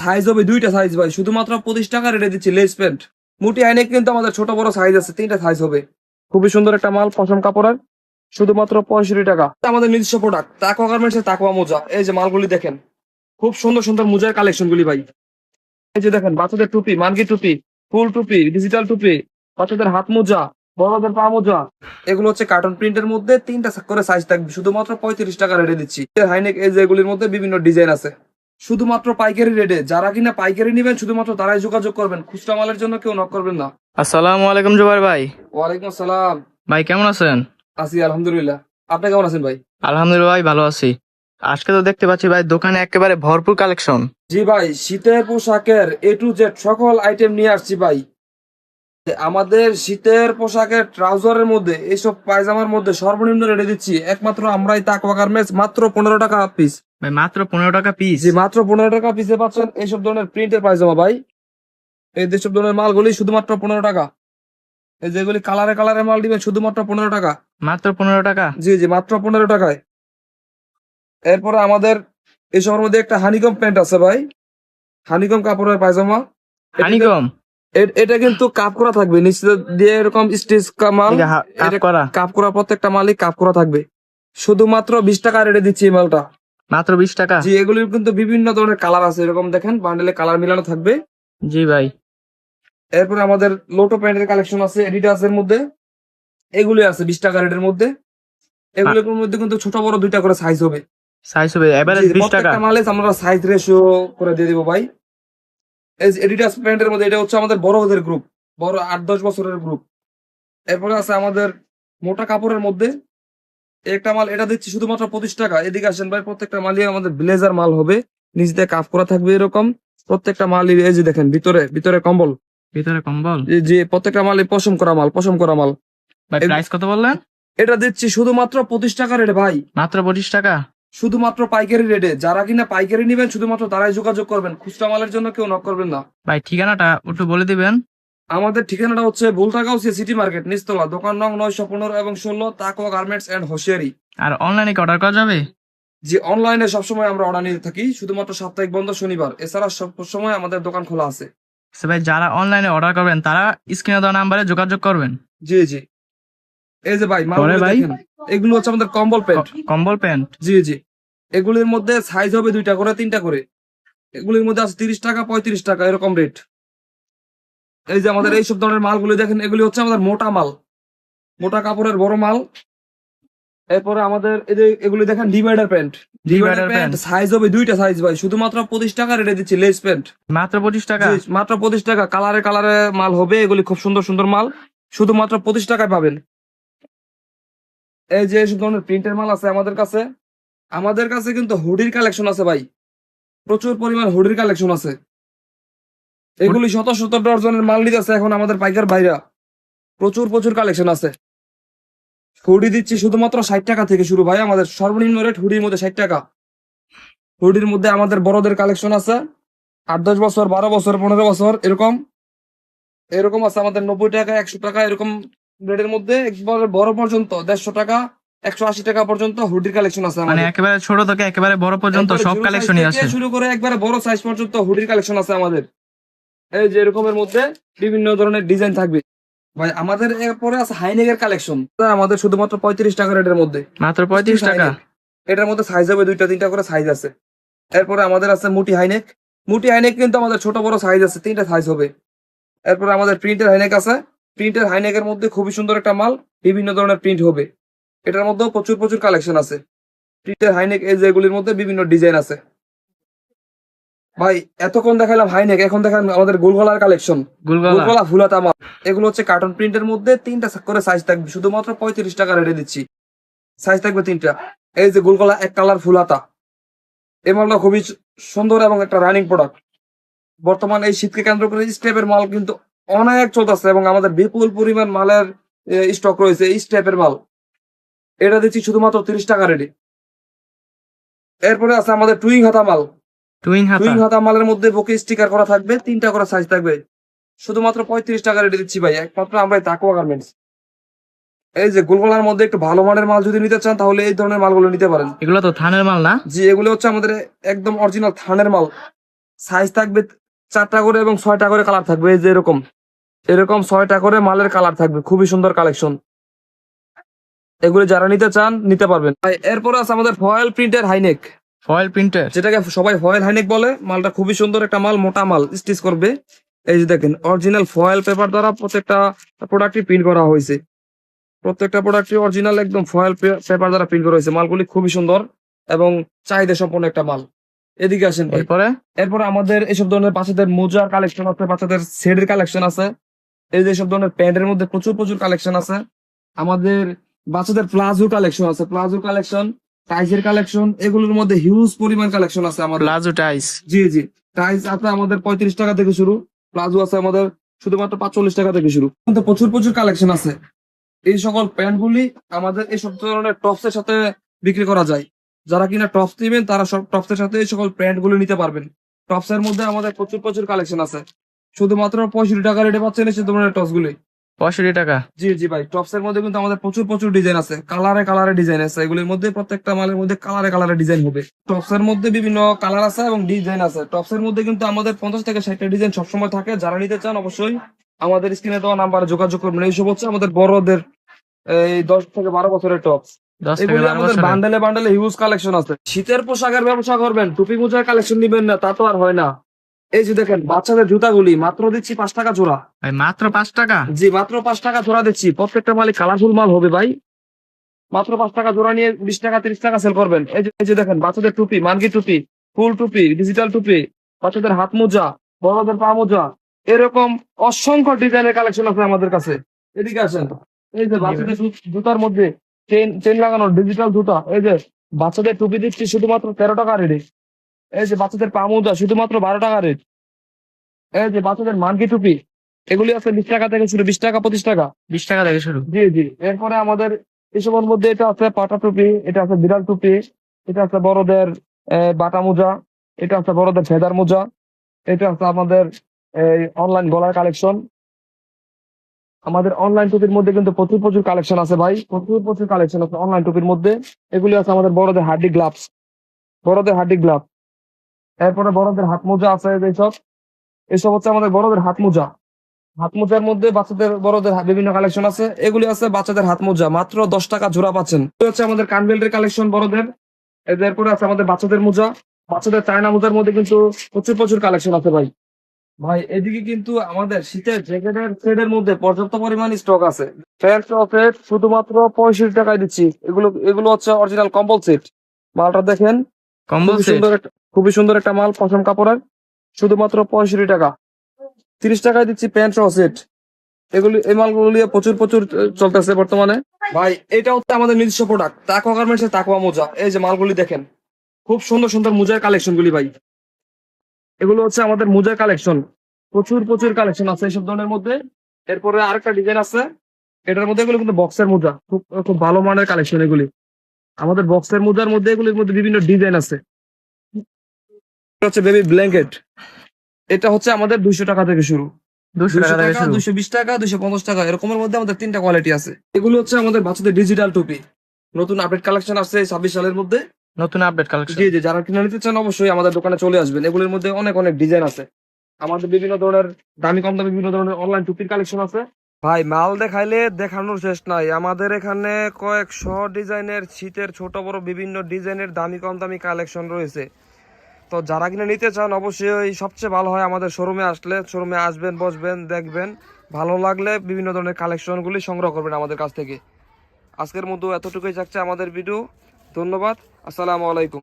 Size হবে দুইটা size ভাই। শুধুমাত্র পঁচিশ টাকা রেটে দিচ্ছি লেস প্যান্ট মুটি আইনে কিন্তু আমাদের ছোট বড় সাইজ আছে, তিনটা সাইজ হবে। খুবই সুন্দর একটা মাল, পশম কাপড়ের। শুধুমাত্র পঁয়ষট্টি টাকা। আমাদের নিজস্ব প্রোডাক্ট তাকোয়া গার্মেন্টস এর তাকোয়া মোজা। এই যে মালগুলি দেখেন, খুব সুন্দর সুন্দর মোজার কালেকশন গুলি ভাই। এই যে দেখেন, বাচ্চাদের টুপি মার্গি টুপি, ফুল টুপি ডিজিটাল টুপি, বাচ্চাদের হাত মোজা, বড়দের পা মোজা। এগুলো হচ্ছে কার্টন প্রিন্টের মধ্যে তিনটা করে সাইজ থাকবে। শুধুমাত্র পঁয়ত্রিশ টাকা রেটে দিচ্ছি। হাইনেক এই যে এগুলির মধ্যে বিভিন্ন ডিজাইন আছে। শুধুমাত্র পাইকারি রেটে যারা কিনা পাইকারি নেবেন শুধুমাত্র তারাই যোগাযোগ করবেন। খুচরা মালের জন্য কেউ নক করবেন না। আসসালামু আলাইকুম জুবাইর ভাই। ওয়ালাইকুম আসসালাম। ভাই কেমন আছেন? আছি আলহামদুলিল্লাহ। আপনি কেমন আছেন ভাই? আলহামদুলিল্লাহ ভাই ভালো আছি। আজকে তো দেখতে পাচ্ছি ভাই দোকানে একেবারে ভরপুর কালেকশন। জি ভাই শীতের পোশাকের এ টু জেড সকল আইটেম নিয়ে আসছি ভাই। আমাদের শীতের পোশাকের ট্রাউজারের মধ্যে এইসব পায়জামার মধ্যে সর্বনিম্ন রেটে দিচ্ছি। একমাত্র আমরাই তাকওয়া গার্মেন্টস মাত্র পনেরো টাকা পিস ভাই মাত্র পনেরো টাকা পিস জি মাত্র পনেরো টাকা পিসে পাচ্ছেন এইসব ধরনের প্রিন্টের পায়জামা ভাই। এই যেসব ধরনের মালগুলি শুধুমাত্র পনেরো টাকা। এই যেগুলি কালারে কালারে মাল দিবেন শুধুমাত্র পনেরো টাকা। মাত্র পনেরো টাকা? জি জি মাত্র পনেরো টাকায়। এরপরে আমাদের এসবের মধ্যে একটা হানিকম প্যান্ট আছে ভাই। হানিকম কাপড়ের পায়জামা। এটা- হানিকম এটা কিন্তু কাপ করা থাকবে। নিচে দিয়ে এরকম স্টিচ মাল কাপ করা। প্রত্যেকটা মালই কাপ করা থাকবে। শুধুমাত্র বিশ টাকা রেটে দিচ্ছি এই মালটা। মাত্র বিশ টাকা? জি এগুলির কিন্তু বিভিন্ন ধরনের কালার আছে। এরকম দেখেন বান্ডেলে কালার মিলানো থাকবে। জি ভাই। এরপরে আমাদের লোটো প্যান্টের কালেকশন আছে এডিডাস এর মধ্যে। এগুলি আছে বিশ টাকা রেটের মধ্যে। এগুলোর মধ্যে কিন্তু ছোট বড় দুইটা করে সাইজ হবে। সাইজ হবে এভারেজ জি, বিশ টাকা। প্রত্যেকটা মালে আমরা সাইজ রেশিও করে দিয়ে দিব ভাই। এই এডিডাস প্যান্টের মধ্যে এটা হচ্ছে আমাদের বড়দের গ্রুপ বড় আট দশ বছরের গ্রুপ এরপরে আছে আমাদের মোটা কাপড়ের মধ্যে। একটা মাল এটা দিচ্ছি শুধুমাত্র পঁচিশ টাকা। এদিকে আসেন ভাই প্রত্যেকটা মালই আমাদের ব্লেজার মাল হবে। নিচ দিয়ে কাপ করা থাকবে এরকম। প্রত্যেকটা মালই এই যে দেখেন ভিতরে ভিতরে কম্বল। ভিতরে কম্বল? যে প্রত্যেকটা মালই পশম করা মাল পশম করা মাল। ভাই প্রাইস কত বললেন? এটা দিচ্ছি শুধুমাত্র পঁচিশ টাকা রেটে ভাই। মাত্র পঁচিশ টাকা? শুধুমাত্র পাইকারি রেটে যারা কিনা পাইকারি নেবেন শুধুমাত্র তারাই যোগাযোগ করবেন। খুচরা মালের জন্য কেউ নক করবেন না। ভাই ঠিকানাটা একটু বলে দিবেন। আমাদের ঠিকানাটা হচ্ছে বুলতাগাউসিয়া সিটি মার্কেট নিস্তলা দোকান নং নয়শো পনেরো এবং ষোলো তাকো গার্মেন্টস এন্ড হোশিয়ারি আর অনলাইনে অর্ডার করা যাবে? যে অনলাইনে সবসময় আমরা অর্ডার নিতে থাকি শুধুমাত্র সাপ্তাহিক বন্ধ শনিবার। এছাড়া সব সময় আমাদের দোকান খোলা আছে। সে ভাই যারা অনলাইনে অর্ডার করবেন তারা স্ক্রিনে দেওয়া নাম্বারে যোগাযোগ করবেন। জি জি। এই যে ভাই ভাই? এগুলো হচ্ছে আমাদের কম্বল প্যান্ট। কম্বল প্যান্ট? জি জি। এগুলির মধ্যে সাইজ হবে দুইটা করে তিনটা করে। এগুলির মধ্যে আছে তিরিশ টাকা পঁয়ত্রিশ টাকা এরকম রেট এই যে আমাদের এইসব ধরনের মালগুলি দেখেন এগুলি হচ্ছে আমাদের মোটা মাল। মোটা কাপড়ের বড় মাল। এরপরে আমাদের এই যে এগুলি দেখেন divider pant divider pant size হবে দুইটা সাইজ ভাই। শুধুমাত্র পঁচিশ টাকা রেটে দিচ্ছি লেস প্যান্ট মাত্র পঁচিশ টাকা? মাত্র পঁচিশ টাকা। কালারে কালারে মাল হবে এগুলি খুব সুন্দর সুন্দর মাল। শুধুমাত্র পঁচিশ টাকায় পাবেন। এই যে এসব ধরনের প্রিন্টের মাল আছে আমাদের কাছে। আমাদের কাছে কিন্তু হুডির কালেকশন আছে ভাই। প্রচুর পরিমাণ হুডির কালেকশন আছে। এগুলি শত শত ডজনের মাল নিতে আছে এখন আমাদের পাইকার ভাইরা। প্রচুর প্রচুর কালেকশন আছে। হুডি দিচ্ছি শুধুমাত্র ষাট টাকা থেকে শুরু ভাই আমাদের সর্বনিম্ন রেট হুডির মধ্যে ষাট টাকা। হুডির মধ্যে আমাদের বড়দের কালেকশন আছে আট দশ বছর বারো বছর পনেরো বছর এরকম। এরকম আছে আমাদের নব্বই টাকা একশো টাকা এরকম রেটের মধ্যে। একবারে বড় পর্যন্ত দেড়শো টাকা একশো আশি টাকা পর্যন্ত হুডির কালেকশন আছে মানে একেবারে ছোট থেকে একেবারে বড় পর্যন্ত সব zero কালেকশনই আছে। শুরু করে একবারে বড় সাইজ পর্যন্ত হুডির কালেকশন আছে আমাদের। এই যে এরকমের মধ্যে বিভিন্ন ধরনের ডিজাইন থাকবে। ভাই আমাদের এরপরে আছে হাইনেকের কালেকশন আমাদের শুধুমাত্র পঁয়ত্রিশ টাকা রেটের মধ্যে। মাত্র পঁয়ত্রিশ টাকা? এটার মধ্যে সাইজ হবে দুইটা তিনটা করে সাইজ আছে। এরপরে আমাদের আছে মুটি হাইনেক মুটি হাইনেক কিন্তু আমাদের ছোট বড় সাইজ আছে তিনটা সাইজ হবে। এরপরে আমাদের প্রিন্টের হাইনেক আছে। প্রিন্টের হাইনেকের মধ্যে খুবই সুন্দর একটা মাল বিভিন্ন ধরনের প্রিন্ট হবে। এটার মধ্যেও প্রচুর প্রচুর কালেকশন আছে। প্রিন্টের হাইনেক এই যেগুলির মধ্যে বিভিন্ন ডিজাইন আছে। ভাই এতক্ষণ দেখালাম হাইনেক এখন দেখান আমাদের গোলগলার কালেকশন গুলগলা। ফুলাতা মাল। এগুলো হচ্ছে কার্টন প্রিন্টের মধ্যে তিনটা করে সাইজ থাকবে। শুধুমাত্র পঁয়ত্রিশ টাকা রেটে দিচ্ছি। সাইজ থাকবে তিনটা। এই যে গোলগলা এক কালার ফুলাতা এই মালটা খুবই সুন্দর এবং একটা রানিং প্রোডাক্ট বর্তমান এই শীতকে কেন্দ্র করে স্টেপের মাল কিন্তু অনেক চলতেছে এবং আমাদের বিপুল পরিমাণ মালের স্টক রয়েছে এই স্টেপের মাল। এটা দিচ্ছি শুধুমাত্র তিরিশ টাকা রেটে এরপরে আছে আমাদের টুইং হাতা মাল। টুইং হাতা। টুইং হাতা মালের মধ্যে বুকে স্টিকার করা থাকবে তিনটা করে সাইজ থাকবে। শুধুমাত্র পঁয়ত্রিশ টাকা রেটে দিচ্ছি ভাই একমাত্র আমরা তাকুয়া গার্মেন্টস এই যে গোলগোলার মধ্যে একটু ভালো মানের মাল যদি নিতে চান তাহলে এই ধরনের মালগুলো নিতে পারেন। এগুলো তো থানের মাল না? জি এগুলো হচ্ছে আমাদের একদম অরিজিনাল থানের মাল। সাইজ থাকবে চারটা করে এবং ছয়টা করে কালার থাকবে এই যে এরকম। এরকম ছয়টা করে মালের কালার থাকবে খুবই সুন্দর কালেকশন এগুলো যারা নিতে চান নিতে পারবেন। এরপর আছে আমাদের ফয়েল প্রিন্টের হাইনেক ফয়েল প্রিন্টার? যেটাকে সবাই ফয়েল হাইনেক বলে মালটা খুবই সুন্দর একটা মাল মোটা মাল স্টিচ করবে। এই যে দেখেন অরিজিনাল ফয়েল পেপার দ্বারা প্রত্যেকটা প্রোডাক্টই প্রিন্ট করা হয়েছে। প্রত্যেকটা প্রোডাক্টই অরিজিনাল একদম ফয়েল পেপার দ্বারা প্রিন্ট করা হয়েছে। মালগুলি খুবই সুন্দর এবং চাহিদা সম্পন্ন একটা মাল। এদিকে আসেন ভাই। এরপরে? আমাদের এসব ধরনের বাচ্চাদের মোজার কালেকশন আছে বাচ্চাদের সেটের কালেকশন আছে। এই যে সব ধরনের প্যান্টের মধ্যে প্রচুর প্রচুর কালেকশন আছে। আমাদের বাচ্চাদের প্লাজো কালেকশন আছে। প্লাজো কালেকশন টাইসের কালেকশন এগুলোর মধ্যে হিউজ পরিমাণ কালেকশন আছে আমাদের। প্লাজো টাইস জি জি। টাইস আছে আমাদের পঁয়ত্রিশ টাকা থেকে শুরু। প্লাজো আছে আমাদের শুধুমাত্র পাঁচচল্লিশ টাকা থেকে শুরু। কিন্তু প্রচুর প্রচুর কালেকশন আছে। এই সকল প্যান্টগুলি আমাদের এই সব ধরনের টপস এর সাথে বিক্রি করা যায়। যারা কিনা টপস নেবেন তারা সব টপস এর সাথে এই সকল প্যান্টগুলো নিতে পারবেন। টপস এর মধ্যে আমাদের প্রচুর প্রচুর কালেকশন আছে। শুধুমাত্র পঁয়ষট্টি টাকা রেটে পাচ্ছেন এই ধরনের টপস গুলি। পঁয়ষট্টি টাকা। জি জি ভাই টপস এর মধ্যে কিন্তু আমাদের প্রচুর প্রচুর ডিজাইন আছে। কালারে কালারে ডিজাইন আছে। এগুলির মধ্যে প্রত্যেকটা মালের মধ্যে কালারে কালারে ডিজাইন হবে। টপস এর মধ্যে বিভিন্ন কালার আছে এবং ডিজাইন আছে। টপস এর মধ্যে কিন্তু আমাদের পঞ্চাশ থেকে ষাটটা ডিজাইন সবসময় থাকে। যারা নিতে চান অবশ্যই আমাদের স্ক্রিনে দেওয়া নাম্বারে যোগাযোগ করবেন। এইসব হচ্ছে আমাদের বড়দের এই দশ থেকে বারো বছরের টপস বান্ডেলে বান্ডেলে হিউজ কালেকশন আছে। শীতের পোশাকের ব্যবসা করবেন টুপি মোজার কালেকশন নিবেন না তা তো আর হয় না। এই যে দেখেন বাচ্চাদের জুতাগুলি মাত্র দিচ্ছি পাঁচ টাকা জোড়া। ভাই মাত্র পাঁচ টাকা? জি মাত্র পাঁচ টাকা জোড়া দিচ্ছি। প্রত্যেকটা মালিক কালারফুল মাল হবে ভাই। মাত্র পাঁচ টাকা জোড়া নিয়ে বিশ টাকা তিরিশ টাকা সেল করবেন। এই যে এই যে দেখেন বাচ্চাদের টুপি মানকি টুপি ফুল টুপি ডিজিটাল টুপি বাচ্চাদের হাত মোজা বড়দের পা মোজা এরকম অসংখ্য ডিজাইনের কালেকশন আছে আমাদের কাছে। এদিকে আসেন এই যে বাচ্চাদের জুতার মধ্যে চেন চেন লাগানো ডিজিটাল জুতা এই যে বাচ্চাদের টুপি দিচ্ছি শুধুমাত্র তেরো টাকা রেটে এই যে বাচ্চাদের পা মোজা শুধুমাত্র বারো টাকা রেট এই যে বাচ্চাদের মানকি টুপি এগুলি আছে বিশ টাকা থেকে শুরু বিশ টাকা পঁচিশ টাকা। বিশ টাকা থেকে শুরু। জি জি। এরপরে আমাদের এসবের মধ্যে এটা আছে পাটা টুপি এটা আছে বিড়াল টুপি এটা আছে বড়দের বাটা মোজা এটা আছে বড়দের ফেদার মোজা এটা আছে আমাদের এই অনলাইন গলার কালেকশন আমাদের অনলাইন টুপির মধ্যে কিন্তু প্রচুর প্রচুর কালেকশন আছে ভাই। প্রচুর প্রচুর কালেকশন আছে অনলাইন টুপির মধ্যে। এগুলি আছে আমাদের বড়দের হার্ডি গ্লাভস। বড়দের হার্ডি গ্লাভ এরপরে বড়দের হাত মোজা আছে এইসব। এসব হচ্ছে আমাদের বড়দের হাত মোজা। হাত মোজার মধ্যে বাচ্চাদের বড়দের বিভিন্ন কালেকশন আছে। এগুলি আছে বাচ্চাদের হাত মোজা। মাত্র দশ টাকা জোড়া পাচ্ছেন। হচ্ছে আমাদের কানবেল্টের কালেকশন বড়দের। এরপরে আছে আমাদের বাচ্চাদের মোজা। বাচ্চাদের চায়না মোজার মধ্যে কিন্তু প্রচুর প্রচুর কালেকশন আছে ভাই। ভাই এদিকে কিন্তু আমাদের শীতের জ্যাকেটের সেটের মধ্যে পর্যাপ্ত পরিমাণ স্টক আছে। প্যান্ট সেট শুধুমাত্র পঁয়ষট্টি টাকায় দিচ্ছি। এগুলো এগুলো হচ্ছে অরিজিনাল কম্বল সেট মালটা দেখেন। কম্বল সেট সুন্দর খুবই সুন্দর একটা মাল, পশম কাপড়ের। শুধুমাত্র পঁয়ষট্টি টাকা। তিরিশ টাকায় দিচ্ছি প্যান্ট সহ সেট। এগুলি, এই মালগুলো নিয়ে প্রচুর প্রচুর চলতেছে বর্তমানে। ভাই, এটা হচ্ছে আমাদের নিজস্ব প্রোডাক্ট তাকুয়া গার্মেন্টস তাকুয়া মোজা। এই যে মালগুলি দেখেন, খুব সুন্দর সুন্দর মোজার কালেকশন গুলি ভাই। এগুলো হচ্ছে আমাদের মোজার কালেকশন প্রচুর প্রচুর কালেকশন আছে এইসব ধরনের মধ্যে। এরপরে আরেকটা ডিজাইন আছে। এটার মধ্যে এগুলো কিন্তু বক্সের মোজা। খুব খুব ভালো মানের কালেকশন এগুলি। আমাদের বক্সের মোজার মধ্যে এগুলির মধ্যে বিভিন্ন ডিজাইন আছে। হচ্ছে বেবি ব্ল্যাঙ্কেট এটা হচ্ছে আমাদের দুইশো টাকা থেকে শুরু। দুশো টাকা বিশ টাকা দুইশো পঞ্চাশ টাকা এরকমের মধ্যে আমাদের তিনটা কোয়ালিটি আছে। এগুলো হচ্ছে আমাদের বাচ্চাদের ডিজিটাল টুপি নতুন আপডেট কালেকশন আসছে ছাব্বিশ সালের মধ্যে। নতুন আপডেট কালেকশন জি জি যারা কিনে নিতে চান অবশ্যই আমাদের দোকানে চলে আসবেন। এগুলোর মধ্যে অনেক অনেক ডিজাইন আছে। আমাদের বিভিন্ন ধরনের দামি কম দামি বিভিন্ন ধরনের অনলাইন টুপির কালেকশন আছে। ভাই মাল দেখাইলে দেখানোর শেষ নাই। আমাদের এখানে কয়েকশো ডিজাইনের শীতের ছোট বড় বিভিন্ন ডিজাইনের দামি কম দামি কালেকশন রয়েছে। তো যারা কিনা নিতে চান, অবশ্যই সবচেয়ে ভালো হয় আমাদের শোরুমে আসলে। শোরুমে আসবেন, বসবেন, দেখবেন। ভালো লাগলে বিভিন্ন ধরনের কালেকশনগুলি সংগ্রহ করবেন আমাদের কাছ থেকে। আজকের মতো এতটুকুই থাকছে আমাদের ভিডিও। ধন্যবাদ। আসসালামু আলাইকুম।